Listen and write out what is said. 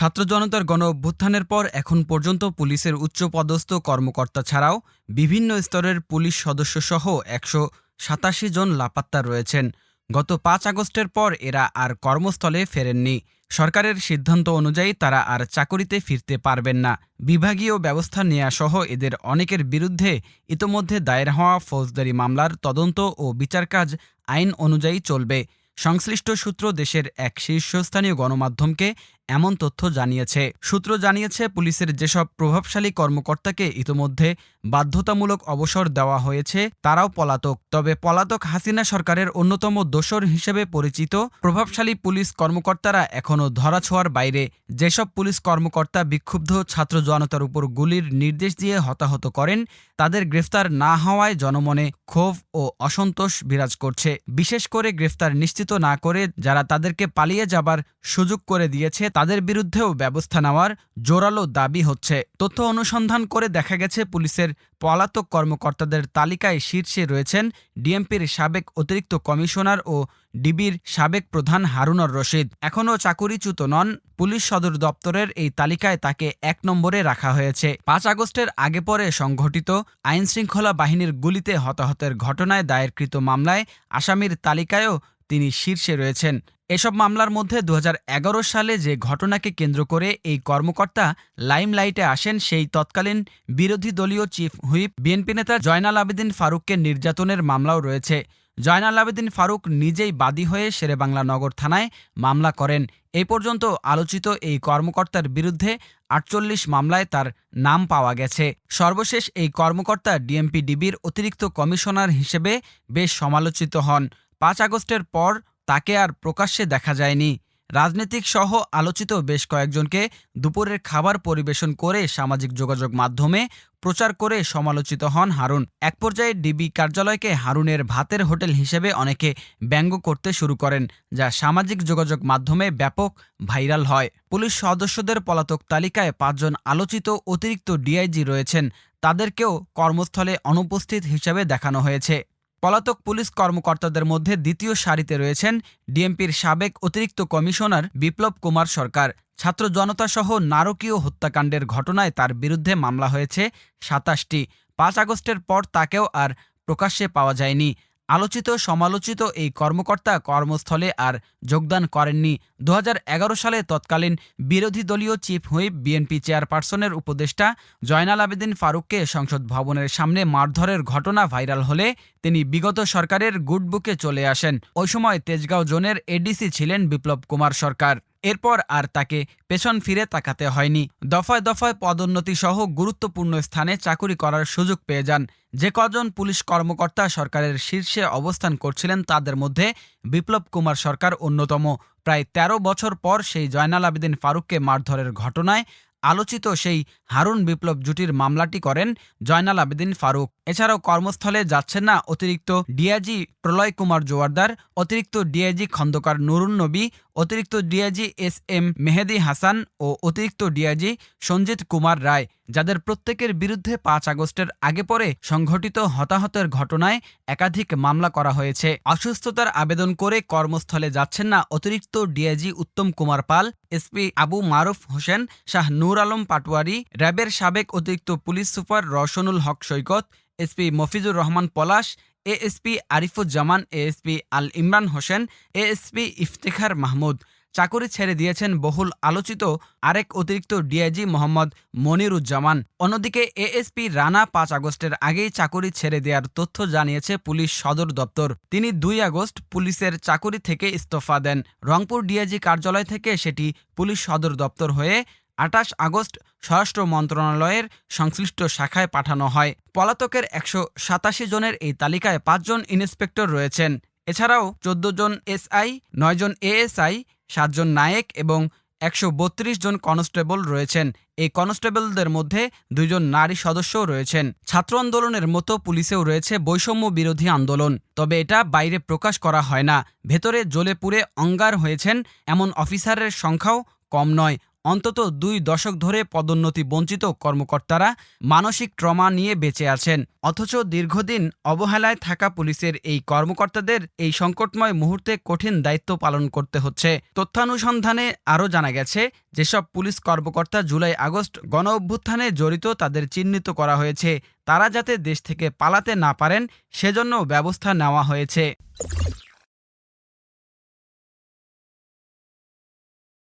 ছাত্র জনতার গণ অভ্যুত্থানের পর এখন পর্যন্ত পুলিশের উচ্চপদস্থ কর্মকর্তা ছাড়াও বিভিন্ন স্তরের পুলিশ সদস্যসহ একশো সাতাশি জন লাপাত্তা রয়েছেন। গত পাঁচ আগস্টের পর এরা আর কর্মস্থলে ফেরেননি। সরকারের সিদ্ধান্ত অনুযায়ী তারা আর চাকরিতে ফিরতে পারবেন না। বিভাগীয় ব্যবস্থা নেওয়া সহ এদের অনেকের বিরুদ্ধে ইতোমধ্যে দায়ের হওয়া ফৌজদারি মামলার তদন্ত ও বিচার কাজ আইন অনুযায়ী চলবে। সংশ্লিষ্ট সূত্র দেশের এক শীর্ষস্থানীয় গণমাধ্যমকে এমন তথ্য জানিয়েছে। সূত্র জানিয়েছে, পুলিশের যেসব প্রভাবশালী কর্মকর্তাকে ইতোমধ্যে বাধ্যতামূলক অবসর দেওয়া হয়েছে, তারাও পলাতক। তবে পলাতক হাসিনা সরকারের অন্যতম দোসর হিসেবে পরিচিত প্রভাবশালী পুলিশ কর্মকর্তারা এখনও ধরাছোঁয়ার বাইরে। যেসব পুলিশ কর্মকর্তা বিক্ষুব্ধ ছাত্র জনতার উপর গুলির নির্দেশ দিয়ে হতাহত করেন, তাদের গ্রেফতার না হওয়ায় জনমনে ক্ষোভ ও অসন্তোষ বিরাজ করছে। বিশেষ করে গ্রেফতার নিশ্চিত না করে যারা তাদেরকে পালিয়ে যাবার সুযোগ করে দিয়েছে তাদের বিরুদ্ধেও ব্যবস্থা নেওয়ার জোরালো দাবি হচ্ছে। তথ্য অনুসন্ধান করে দেখা গেছে, পুলিশের পলাতক কর্মকর্তাদের তালিকায় শীর্ষে রয়েছেন ডিএমপির সাবেক অতিরিক্ত কমিশনার ও ডিবির সাবেক প্রধান হারুনর রশিদ। এখনও চাকুরিচ্যুত নন, পুলিশ সদর দপ্তরের এই তালিকায় তাকে এক নম্বরে রাখা হয়েছে। পাঁচ আগস্টের আগে পরে সংঘটিত আইনশৃঙ্খলা বাহিনীর গুলিতে হতাহতের ঘটনায় দায়েরকৃত মামলায় আসামির তালিকায়ও তিনি শীর্ষে রয়েছেন। এসব মামলার মধ্যে দু হাজার এগারো সালে যে ঘটনাকে কেন্দ্র করে এই কর্মকর্তা লাইমলাইটে আসেন, সেই তৎকালীন বিরোধী দলীয় চিফ হুইপ, বিএনপি নেতা জয়নাল আবেদিন ফারুককে নির্যাতনের মামলাও রয়েছে। জয়নাল আবেদিন ফারুক নিজেই বাদী হয়ে শেরেবাংলা নগর থানায় মামলা করেন। এই পর্যন্ত আলোচিত এই কর্মকর্তার বিরুদ্ধে আটচল্লিশ মামলায় তার নাম পাওয়া গেছে। সর্বশেষ এই কর্মকর্তা ডিএমপি ডিবির অতিরিক্ত কমিশনার হিসেবে বেশ সমালোচিত হন। পাঁচ আগস্টের পর তাকে আর প্রকাশ্যে দেখা যায়নি। রাজনৈতিক সহ আলোচিত বেশ কয়েকজনকে দুপুরের খাবার পরিবেশন করে সামাজিক যোগাযোগ মাধ্যমে প্রচার করে সমালোচিত হন হারুন। এক পর্যায়ে ডিবি কার্যালয়কে হারুনের ভাতের হোটেল হিসেবে অনেকে ব্যঙ্গ করতে শুরু করেন, যা সামাজিক যোগাযোগ মাধ্যমে ব্যাপক ভাইরাল হয়। পুলিশ সদস্যদের পলাতক তালিকায় পাঁচজন আলোচিত অতিরিক্ত ডিআইজি রয়েছেন। তাদেরকেও কর্মস্থলে অনুপস্থিত হিসেবে দেখানো হয়েছে। পলাতক পুলিশ কর্মকর্তাদের মধ্যে দ্বিতীয় সারিতে রয়েছেন ডিএমপির সাবেক অতিরিক্ত কমিশনার বিপ্লব কুমার সরকার। ছাত্র জনতাসহ নারকীয় হত্যাকাণ্ডের ঘটনায় তার বিরুদ্ধে মামলা হয়েছে সাতাশটি। পাঁচ আগস্টের পর তাকেও আর প্রকাশ্যে পাওয়া যায়নি। আলোচিত সমালোচিত এই কর্মকর্তা কর্মস্থলে আর যোগদান করেননি। দু হাজার এগারো সালে তৎকালীন বিরোধী দলীয় চিফ হুইপ, বিএনপি চেয়ারপারসনের উপদেষ্টা জয়নাল আবেদিন ফারুককে সংসদ ভবনের সামনে মারধরের ঘটনা ভাইরাল হলে তিনি বিগত সরকারের গুডবুকে চলে আসেন। ওই সময় তেজগাঁও জোনের এডিসি ছিলেন বিপ্লব কুমার সরকার। এরপর আর তাকে পেছন ফিরে তাকাতে হয়নি। দফায় দফায় পদোন্নতি সহ গুরুত্বপূর্ণ স্থানে চাকুরি করার সুযোগ পেয়ে যান। যে কজন পুলিশ কর্মকর্তা সরকারের শীর্ষে অবস্থান করছিলেন তাদের মধ্যে বিপ্লব কুমার সরকার অন্যতম। প্রায় ১৩ বছর পর সেই জয়নাল আবেদিন ফারুককে মারধরের ঘটনায় আলোচিত সেই হারুন বিপ্লব জুটির মামলাটি করেন জয়নাল আবেদিন ফারুক। এছাড়াও কর্মস্থলে যাচ্ছেন না অতিরিক্ত ডিআইজি প্রলয় কুমার জোয়ারদার, অতিরিক্ত ডিআইজি খন্দকার নুরুন নবী, অতিরিক্ত DIG S M Mehedi Hasan ও অতিরিক্ত ডিআইজি সঞ্জিত কুমার রায়। যাদের প্রত্যেকের বিরুদ্ধে পাঁচ আগস্টের আগে পরে সংঘটিত হতাহতের ঘটনায় একাধিক মামলা করা হয়েছে। অসুস্থতার আবেদন করে কর্মস্থলে যাচ্ছেন না অতিরিক্ত ডিআইজি উত্তম কুমার পাল, এসপি আবু মারুফ হোসেন, শাহ নূর আলম পাটোয়ারি, র্যাবের সাবেক অতিরিক্ত police super Roshnul Haque Saikat, SP Mofizur Rahman Palash, ASP Arifuzzaman, ASP Al Imran Hossain, ASP Iftekhar Mahmud. চাকুরি ছেড়ে দিয়েছেন বহুল আলোচিত আরেক অতিরিক্ত ডিআইজি মোহাম্মদ মনিরুজ্জামান। অন্যদিকে এএসপি রানা পাঁচ আগস্টের আগেই চাকুরি ছেড়ে দেওয়ার তথ্য জানিয়েছে পুলিশ সদর দপ্তর। তিনি দুই আগস্ট পুলিশের চাকুরি থেকে ইস্তফা দেন। রংপুর ডিআইজি কার্যালয় থেকে সেটি পুলিশ সদর দপ্তর হয়ে আটাশ আগস্ট স্বরাষ্ট্র মন্ত্রণালয়ের সংশ্লিষ্ট শাখায় পাঠানো হয়। পলাতকের একশো সাতাশি জনের এই তালিকায় পাঁচজন ইন্সপেক্টর রয়েছেন। এছাড়াও চোদ্দ জন এসআই, নয় জন এএসআই সাতজন নায়েক এবং একশো বত্রিশ জন কনস্টেবল রয়েছেন। এই কনস্টেবলদের মধ্যে দুজন নারী সদস্যও রয়েছেন। ছাত্র আন্দোলনের মতো পুলিশেও রয়েছে বৈষম্য বিরোধী আন্দোলন। তবে এটা বাইরে প্রকাশ করা হয় না। ভেতরে জ্বলে পুড়ে অঙ্গার হয়েছেন এমন অফিসারের সংখ্যাও কম নয়। অন্তত দুই দশক ধরে পদোন্নতি বঞ্চিত কর্মকর্তারা মানসিক ট্রমা নিয়ে বেঁচে আছেন। অথচ দীর্ঘদিন অবহেলায় থাকা পুলিশের এই কর্মকর্তাদের এই সংকটময় মুহূর্তে কঠিন দায়িত্ব পালন করতে হচ্ছে। তথ্যানুসন্ধানে আরও জানা গেছে, যেসব পুলিশ কর্মকর্তা জুলাই আগস্ট গণ অভ্যুত্থানে জড়িত তাদের চিহ্নিত করা হয়েছে। তারা যাতে দেশ থেকে পালাতে না পারেন, সেজন্য ব্যবস্থা নেওয়া হয়েছে।